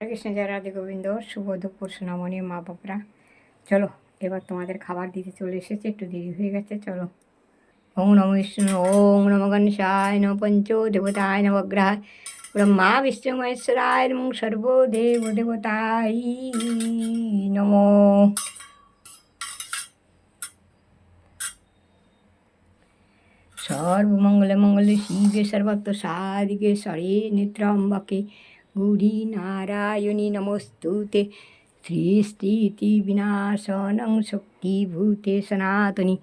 কৃষ্ণ জয় রাধে গোবিন্দ, শুভ দুপুর সোনামণি, মা বাপরা। চলো, এবার তোমাদের খাবার দিতে চলে এসেছে, একটু দেরি হয়ে গেছে, চলো। ওং নম বিষ্ণু ওং নম গণেশায় নম পঞ্চ দেবতায় নবগ্রহায় ব্রহ্মা, বিষ্ণু, মহেশ্বরায় নম সর্বদেব দেবতাই নমো সর্বমঙ্গলমঙ্গলে শিবে সর্বত্র সাদিকে সরে নেত্রাম্বকে গৌরী নারায়ণী নমস্তুতে সৃষ্টিতি বিনাশনং শক্তিভূতে সনাতনী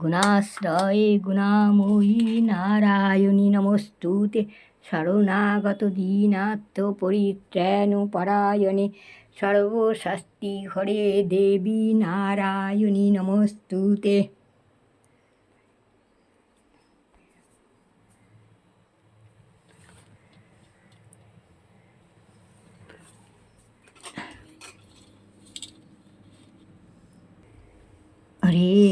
গুণাশ্রয়ে গুণাময়ী নারায়ণী নমস্তুতে শরণাগত দীনাত্ম পরিত্রাণ পরায়ণে সর্বশাস্তি হরে দেবী নারায়ণী নমস্তুতে হরে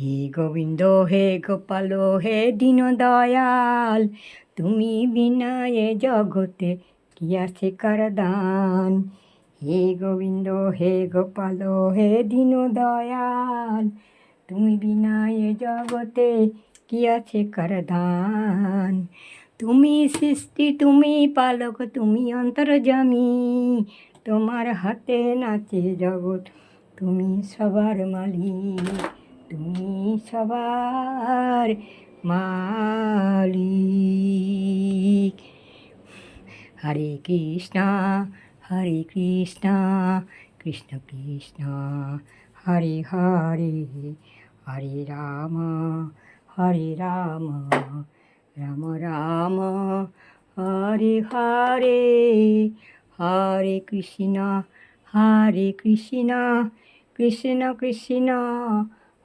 হে গোবিন্দ, হে গোপাল, হে দীন দয়াল তুমি বিনা জগতে কি আছে দান হে গোবিন্দ, হে গোপাল, হে দীন দয়াল তুমি বিনা জগতে কি আছে দান তুমি সৃষ্টি, তুমি পালক, তুমি অন্তর্জামী তোমার হাতে নাচে জগৎ, তুমি সবার মালিক। তুমি সবার মালিক। হরে কৃষ্ণ হরে কৃষ্ণ কৃষ্ণ কৃষ্ণ, হরে হরে হরে রাম হরে রাম রাম রাম, হরে হরে হরে কৃষ্ণ হরে কৃষ্ণ কৃষ্ণ কৃষ্ণ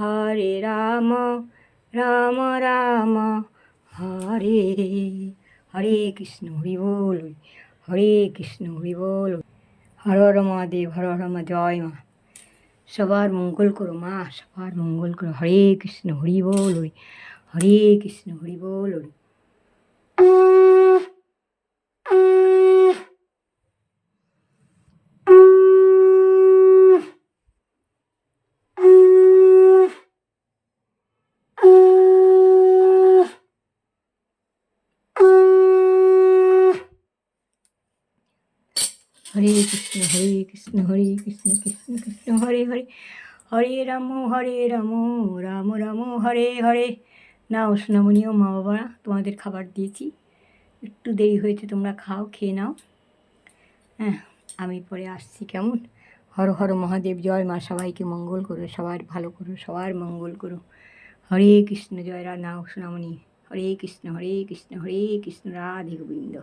হরে রাম রাম রাম, হরে হরে কৃষ্ণ, হরি বল, হরে কৃষ্ণ, হরি বল। হর হর মহাদেব, হর হর মা, জয় মা। সবার মঙ্গল করো মা, সবার মঙ্গল করো। হরে কৃষ্ণ, হরি বল, হরে কৃষ্ণ, হরি বল। কৃষ্ণ, হরে কৃষ্ণ হরে কৃষ্ণ কৃষ্ণ কৃষ্ণ, হরে হরে। হরে রাম হরে রাম রাম রাম, হরে হরে। নাও সোনামণিও মা বাবা তোমাদের খাবার দিয়েছি। একটু দেরি হয়েছে, তোমরা খাও, খেয়ে নাও। হ্যাঁ আমি পরে আসছি, কেমন? হর হর মহাদেব, জয় মা, সবাইকে মঙ্গল করো, সবার ভালো করো, সবার মঙ্গল করো। হরে কৃষ্ণ, জয় রাধা কৃষ্ণমণি হরে কৃষ্ণ হরে কৃষ্ণ হরে কৃষ্ণ, রাধে গোবিন্দ।